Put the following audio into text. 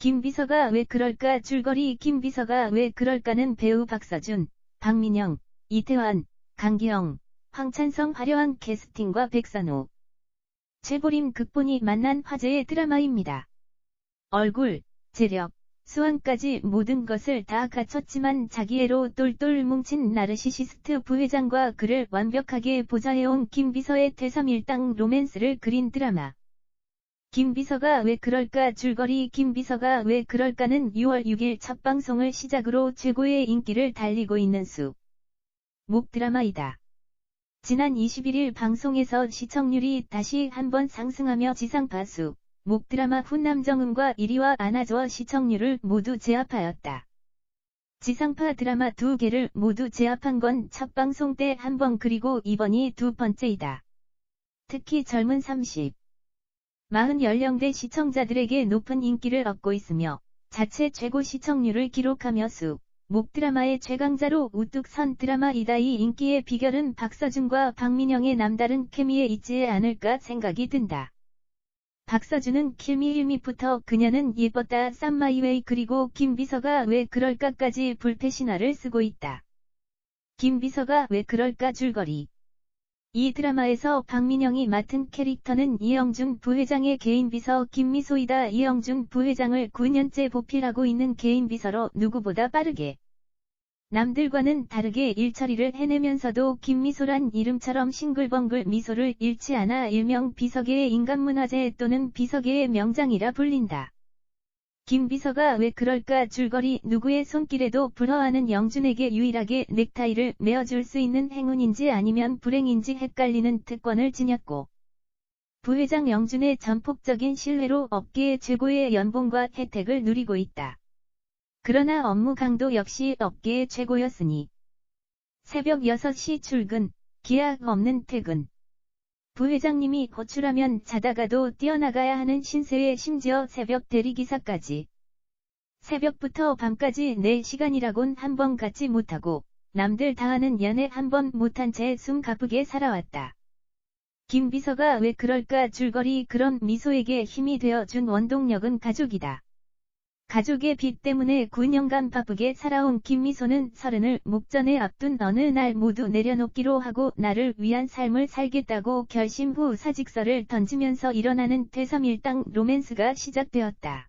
김비서가 왜 그럴까 줄거리 김비서가 왜 그럴까는 배우 박서준, 박민영, 이태환, 강기영, 황찬성 화려한 캐스팅과 백산호, 최보림 극본이 만난 화제의 드라마입니다. 얼굴, 재력, 수완까지 모든 것을 다 갖췄지만 자기애로 똘똘 뭉친 나르시시스트 부회장과 그를 완벽하게 보좌해온 김비서의 태삼일당 로맨스를 그린 드라마. 김비서가 왜 그럴까 줄거리 김비서가 왜 그럴까는 6월 6일 첫 방송을 시작으로 최고의 인기를 달리고 있는 수. 목 드라마이다. 지난 21일 방송에서 시청률이 다시 한번 상승하며 지상파 수. 목 드라마 훈남정음과 1위와 안아줘 시청률을 모두 제압하였다. 지상파 드라마 두 개를 모두 제압한 건 첫 방송 때 한 번 그리고 이번이 두 번째이다. 특히 젊은 30, 마흔 연령대 시청자들에게 높은 인기를 얻고 있으며 자체 최고 시청률을 기록하며 수, 목 드라마의 최강자로 우뚝 선 드라마이다. 이 인기의 비결은 박서준과 박민영의 남다른 케미에 있지 않을까 생각이 든다. 박서준은 킬미일미부터 그녀는 예뻤다 쌈마이웨이 그리고 김비서가 왜 그럴까까지 불패 신화를 쓰고 있다. 김비서가 왜 그럴까 줄거리 이 드라마에서 박민영이 맡은 캐릭터는 이영준 부회장의 개인 비서 김미소이다. 이영준 부회장을 9년째 보필하고 있는 개인 비서로 누구보다 빠르게 남들과는 다르게 일처리를 해내면서도 김미소란 이름처럼 싱글벙글 미소를 잃지 않아 일명 비서계의 인간문화재 또는 비서계의 명장이라 불린다. 김 비서가 왜 그럴까 줄거리 누구의 손길에도 불허하는 영준에게 유일하게 넥타이를 메어줄 수 있는 행운인지 아니면 불행인지 헷갈리는 특권을 지녔고 부회장 영준의 전폭적인 신뢰로 업계의 최고의 연봉과 혜택을 누리고 있다. 그러나 업무 강도 역시 업계의 최고였으니 새벽 6시 출근, 기약 없는 퇴근. 부회장님이 호출하면 자다가도 뛰어나가야 하는 신세에 심지어 새벽 대리기사까지. 새벽부터 밤까지 4시간이라곤 한 번 갖지 못하고 남들 다 하는 연애 한 번 못한 채 숨 가쁘게 살아왔다. 김 비서가 왜 그럴까 줄거리 그런 미소에게 힘이 되어준 원동력은 가족이다. 가족의 빚 때문에 9년간 바쁘게 살아온 김미소는 서른을 목전에 앞둔 어느 날 모두 내려놓기로 하고 나를 위한 삶을 살겠다고 결심 후 사직서를 던지면서 일어나는 퇴삼일당 로맨스가 시작되었다.